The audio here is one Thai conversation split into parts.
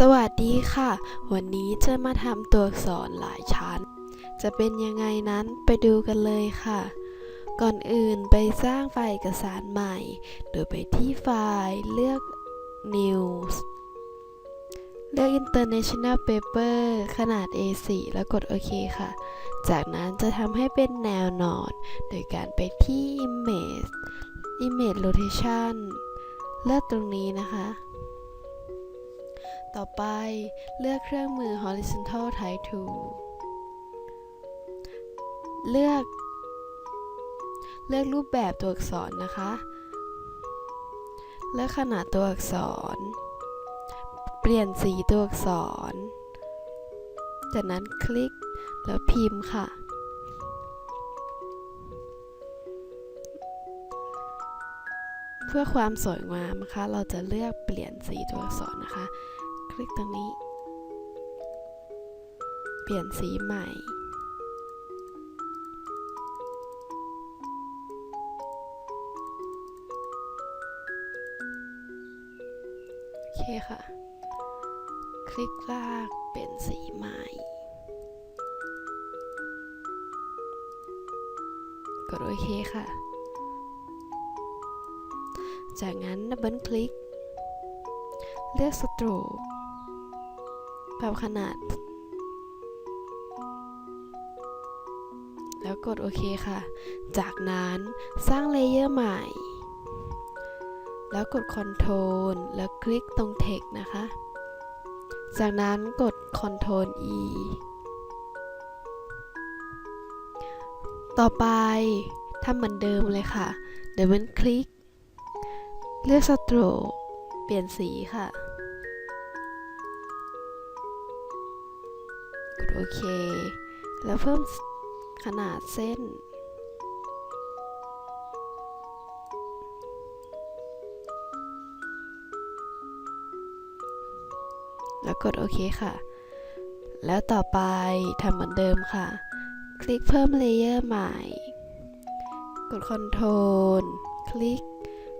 สวัสดีค่ะ วันนี้จะมาทำตัวอักษรหลายชั้น จะเป็นยังไงนั้นไปดูกันเลยค่ะ ก่อนอื่นไปสร้างไฟล์เอกสารใหม่ โดยไปที่ไฟล์เลือก News เลือก International Paper ขนาด A4 แล้วกดโอเคค่ะ จากนั้นจะทำให้เป็นแนวนอน โดยการไปที่ Image Image Rotation เลือกตรงนี้นะคะ ต่อไปเลือกเครื่องมือ horizontal type tool เลือก เลือกรูปแบบตัวอักษรนะคะ เลือกขนาดตัวอักษร เปลี่ยนสีตัวอักษร จากนั้นคลิกแล้วพิมพ์ค่ะ เพื่อความสวยงามนะคะ เราจะเลือกเปลี่ยนสีตัวอักษรนะคะ คลิกตรงนี้ เปลี่ยนสีใหม่ โอเคค่ะ คลิกลากเปลี่ยนสีใหม่ กดโอเคค่ะ จากนั้นดับเบิลคลิกเลือกสโตรก ปรับขนาด แล้วกดโอเคค่ะ จากนั้นสร้างเลเยอร์ใหม่ แล้วกด Ctrl แล้วคลิกตรง Text นะคะ จากนั้นกด Ctrl E ต่อไปทำเหมือนเดิมเลยค่ะ เดี๋ยวมันคลิก เลือกสโตรกเปลี่ยนสีค่ะ กดโอเค แล้วเพิ่มขนาดเส้น แล้วกดโอเคค่ะ แล้วต่อไปทำเหมือนเดิมค่ะ คลิกเพิ่มเลเยอร์ใหม่ กด Ctrl คลิก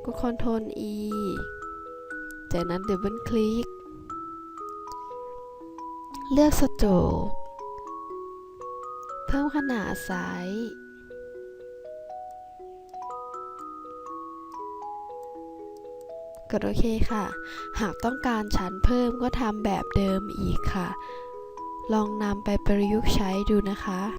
กด Ctrl E จากนั้นดับเบิลคลิก เลือกสโตรกเพิ่มขนาดไซส์กดโอเคค่ะ หากต้องการชั้นเพิ่มก็ทำแบบเดิมอีกค่ะ ลองนำไปประยุกต์ใช้ดูนะคะ